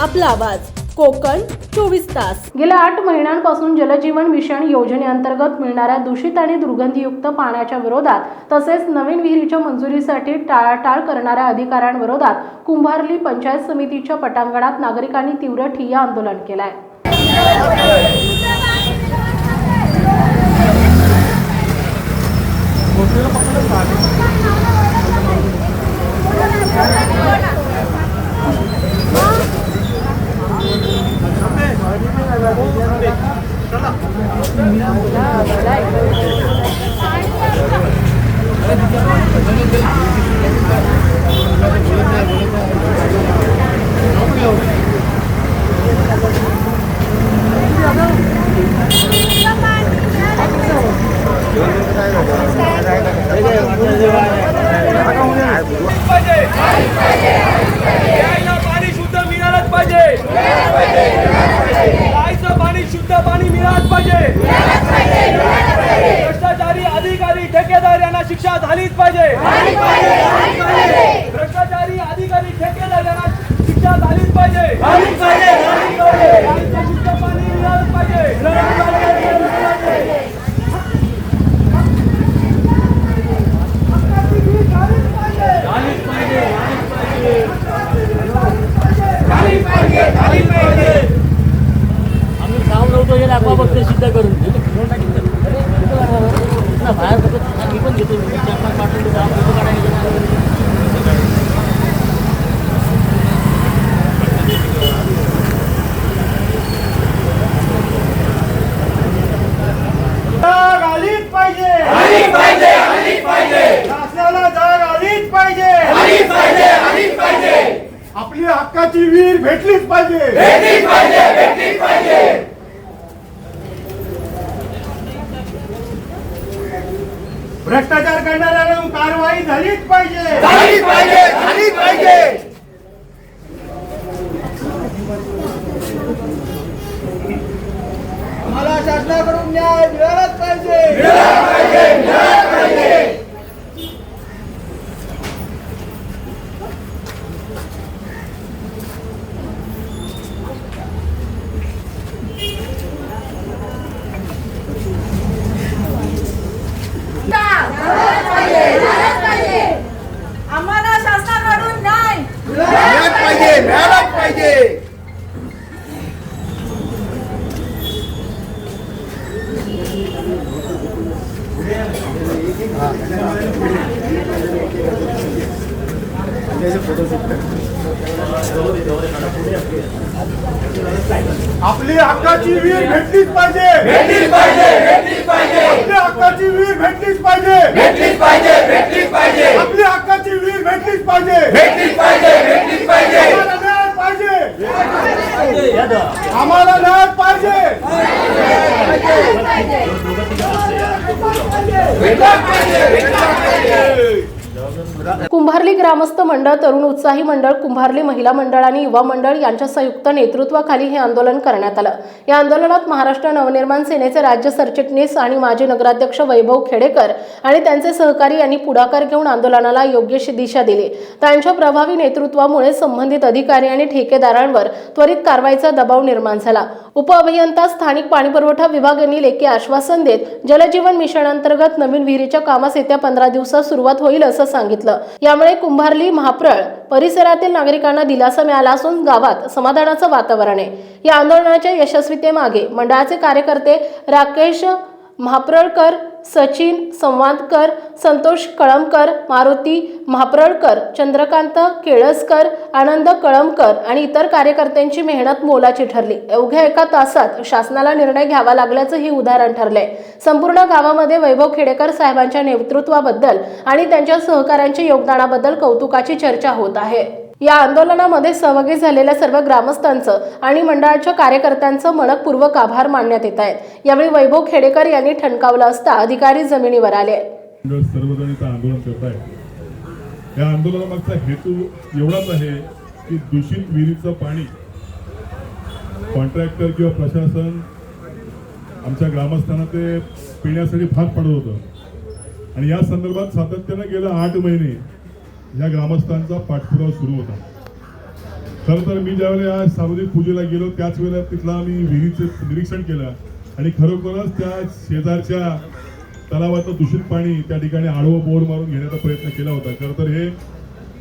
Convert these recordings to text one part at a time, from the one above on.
आपला आवाज. कोकण चोवीस तास. गेल्या आठ महिन्यांपासून जलजीवन मिशन योजनेअंतर्गत मिळणाऱ्या दूषित आणि दुर्गंधीयुक्त पाण्याच्या विरोधात तसेच नवीन विहिरीच्या मंजुरीसाठी टाळाटाळ करणाऱ्या अधिकाऱ्यांविरोधात कुंभारली पंचायत समितीच्या पटांगणात नागरिकांनी तीव्र ठिय्या आंदोलन केलं आहे पाहिजे प्यायला पाणी शुद्ध मिळालंच पाहिजे प्यायचं पाणी शुद्ध पाणी मिळालंच पाहिजे भ्रष्टाचारी अधिकारी ठेकेदार यांना शिक्षा झालीच पाहिजे. भ्रष्टाचारी अधिकारी ठेकेदार यांना शिक्षा झालीच पाहिजे. प्यायचं शुद्ध पाणी मिळालंच पाहिजे. आम्ही काम लावतो हे दाखवा सिद्ध करून हे तर फिरवून टाकीत नाही. अरे, कुठं करणार? ना, बाहेर फक्त मी पण घेतो मी चार पाच पाठवून दहा फोटो काढायचे जाग आलीच पाहिजे आलीच पाहिजे आलीच पाहिजे शासनाला जाग आलीच पाहिजे आलीच पाहिजे आलीच पाहिजे आपली हक्काची वीर भेटलीच पाहिजे. भेटलीच पाहिजे भेटलीच पाहिजे. भ्रष्टाचार करणाऱ्यांना कारवाई झालीच पाहिजे. झालीच पाहिजे झालीच पाहिजे. आम्हाला शासनाकडून न्याय मिळालाच पाहिजे आम्हाला शासनाकडून न्याय मिळालाच पाहिजे. मिळालाच पाहिजे आपली हक्काची वीर भेटलीच पाहिजे. भेटलीच पाहिजे भेटलीच पाहिजे कुंभारली ग्रामस्थ मंडळ तरुण उत्साही मंडळ कुंभारली महिला मंडळ आणि युवा मंडळ यांच्या संयुक्त नेतृत्वाखाली हे आंदोलन करण्यात आलं. या आंदोलनात महाराष्ट्र नवनिर्माण सेनेचे राज्य सरचिटणीस आणि माजी नगराध्यक्ष वैभव खेडेकर आणि त्यांचे सहकारी यांनी पुढाकार घेऊन आंदोलनाला योग्य दिशा दिली. त्यांच्या प्रभावी नेतृत्वामुळे संबंधित अधिकारी आणि ठेकेदारांवर त्वरित कारवाईचा दबाव निर्माण झाला. उपअभियंता स्थानिक पाणीपुरवठा विभाग यांनी लेखी आश्वासन देत जलजीवन मिशन अंतर्गत नवीन विहिरीच्या कामास येत्या पंधरा दिवसात सुरुवात होईल असं सांगितलं. यामुळे कुंभारली महाप्रळ परिसरातील नागरिकांना दिलासा मिळाला असून गावात समाधानाचं वातावरण आहे. या आंदोलनाच्या यशस्वीतेमागे मंडळाचे कार्यकर्ते राकेश महाप्रळकर सचिन संवादकर संतोष कळमकर मारुती म्हापरळकर चंद्रकांत केळसकर आनंद कळमकर आणि इतर कार्यकर्त्यांची मेहनत मोलाची ठरली. अवघ्या एका तासात शासनाला निर्णय घ्यावा लागल्याचं हे उदाहरण ठरलंय. संपूर्ण गावामध्ये वैभव खेडेकर साहेबांच्या नेतृत्वाबद्दल आणि त्यांच्या सहकाऱ्यांच्या योगदानाबद्दल कौतुकाची चर्चा होत आहे. या आंदोलनामध्ये सहभागी झालेल्या सर्व ग्रामस्थांचं आणि मंडळाच्या कार्यकर्त्यांचं मनपूर्वक आभार मानण्यात येत आहेत. यावेळी वैभव खेडेकर यांनी ठणकावलं असता अधिकारी जमिनीवर आले. आंदोलन करत आहेत. या आंदोलनामागचा हेतू एवढाच आहे की दूषित विहिरीचं पाणी कॉन्ट्रॅक्टर किंवा प्रशासन आमच्या ग्रामस्थांना ते पिण्यासाठी भाग पडत होतं. आणि या संदर्भात सातत्यानं गेल्या आठ महिने या ग्रामस्थांचा पाठपुरावा सुरू होता. खरं तर मी ज्यावेळेला या सार्वजनिक पूजेला गेलो त्याच वेळेला तिथला मी विहिरीचं निरीक्षण केलं. आणि खरोखरच त्या शेजारच्या तलावाचं दूषित पाणी त्या ठिकाणी आडवं बोर मारून घेण्याचा प्रयत्न केला होता. खरं तर हे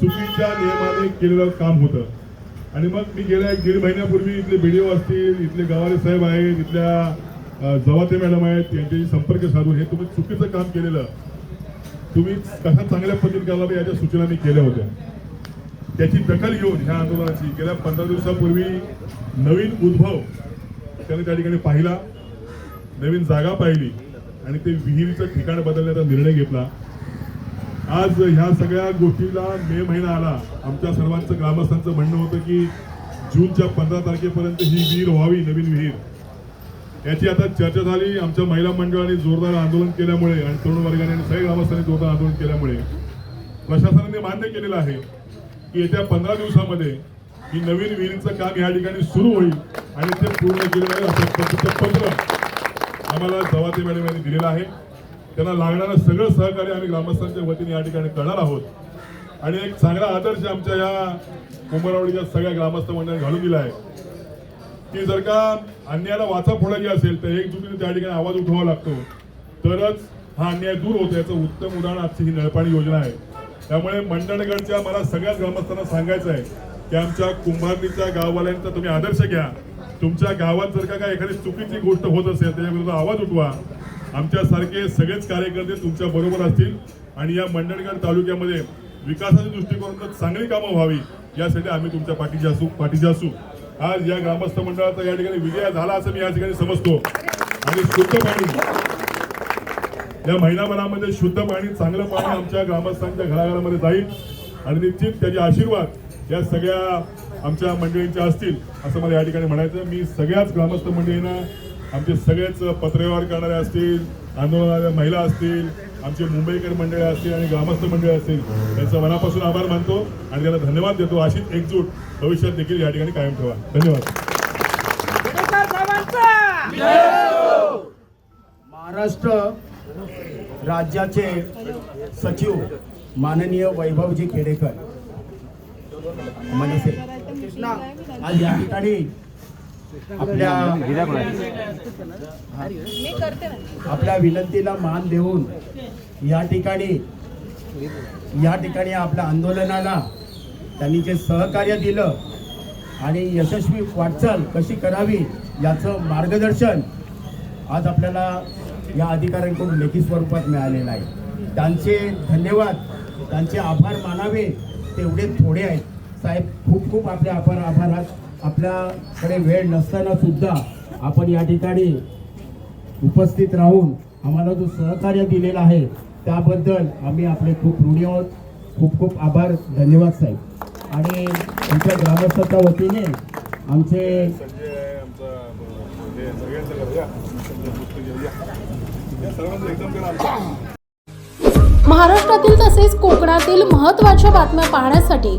चुकीच्या नियमाने केलेलं काम होतं. आणि मग मी गेल्या एक दीड महिन्यापूर्वी इथले बीडीओ असतील इथले गावाले साहेब आहेत इथल्या जवाते मॅडम आहेत यांच्याशी संपर्क साधून हे तुम्ही चुकीचं काम केलेलं तुम्ही कशा चांगल्या पद्धतीने करावा याच्या सूचना मी केल्या होत्या. त्याची दखल घेऊन ह्या आंदोलनाची गेल्या पंधरा दिवसापूर्वी नवीन उद्भव त्याने त्या ठिकाणी पाहिला नवीन जागा पाहिली आणि ते विहिरीचं ठिकाण बदलण्याचा निर्णय घेतला. आज ह्या सगळ्या गोष्टीला मे महिना आला. आमच्या सर्वांचं ग्रामस्थांचं म्हणणं होतं की जूनच्या पंधरा तारखेपर्यंत ही विहीर व्हावी नवीन विहीर. याची आता चर्चा झाली. आमच्या महिला मंडळाने जोरदार आंदोलन केल्यामुळे आणि तरुण वर्गाने आणि सगळ्या ग्रामस्थांनी जोरदार आंदोलन केल्यामुळे प्रशासनाने मान्य केलेलं आहे की येत्या पंधरा दिवसामध्ये ही नवीन विहिरीचं काम या ठिकाणी सुरू होईल आणि ते पूर्ण केलं जाईल असं पद्धतीचं पत्र आम्हाला जवाते मॅडम यांनी दिलेलं आहे. त्यांना लागणारं सगळं सहकार्य आम्ही ग्रामस्थांच्या वतीने या ठिकाणी करणार आहोत. आणि एक चांगला आदर्श आमच्या या कुंभरावडीच्या सगळ्या ग्रामस्थ मंडळाने घालून दिला आहे. की जर का अन्यायाला वाचा फोडायची असेल तर एकजुटीने त्या ठिकाणी आवाज उठवावा लागतो. तरच हा अन्याय दूर होतो याचं उत्तम उदाहरण आजची ही नळपाणी योजना आहे. त्यामुळे मंडणगडच्या मला सगळ्याच ग्रामस्थांना सांगायचं आहे की आमच्या कुंभारणीच्या गाववाल्यांचा तुम्ही आदर्श घ्या. तुमच्या गावात जर का काय एखादी चुकीची गोष्ट होत असेल त्याच्याविरुद्ध आवाज उठवा. आमच्यासारखे सगळेच कार्यकर्ते तुमच्या बरोबर असतील आणि या मंडणगड तालुक्यामध्ये विकासाच्या दृष्टिकोनातून चांगली कामं व्हावी यासाठी आम्ही तुमच्या पाठीशी असू पाठीशी असू. आज या ग्रामस्थ मंडळाचा या ठिकाणी विजय झाला असं मी या ठिकाणी समजतो. आणि शुद्ध पाणी. या महिनाभरामध्ये शुद्ध पाणी चांगलं पाणी आमच्या ग्रामस्थांच्या घराघरामध्ये जाईल. आणि निश्चित त्याचे आशीर्वाद या सगळ्या आमच्या मंडळींच्या असतील असं मला या ठिकाणी म्हणायचं मी सगळ्याच ग्रामस्थ मंडळींना आमचे सगळेच पत्रव्यवहार करणारे असतील आंदोलनाऱ्या महिला असतील आमचे मुंबईकर मंडळी असतील आणि ग्रामस्थ मंडळी असतील त्यांचा मनापासून आभार मानतो आणि त्यांना धन्यवाद देतो. अशीच एकजूट भविष्यात देखील या ठिकाणी कायम ठेवा. धन्यवाद. महाराष्ट्र राज्याचे सचिव माननीय वैभवजी खेडेकर. मनसे आज या ठिकाणी आपल्या आपल्या विनंतीला मान देऊन या ठिकाणी या ठिकाणी आपल्या आंदोलनाला त्यांनी जे सहकार्य दिलं आणि यशस्वी वाटचाल कशी करावी याचं मार्गदर्शन आज आपल्याला या अधिकाऱ्यांकडून लेखी स्वरूपात मिळालेलं आहे. त्यांचे धन्यवाद त्यांचे आभार मानावे तेवढे थोडे आहेत. साहेब खूप खूप आपले आभार आभारात आपल्याकडे वेळ नसताना सुद्धा आपण या ठिकाणी उपस्थित राहून आम्हाला जो सहकार्य दिलेला आहे त्याबद्दल आम्ही आपले खूप ऋणी आहोत. खूप खूप आभार. धन्यवाद साहेब. आणि आमच्या ग्रामस्थाच्या वतीने आमचे महाराष्ट्रातील तसेच कोकणातील महत्त्वाच्या बातम्या पाहण्यासाठी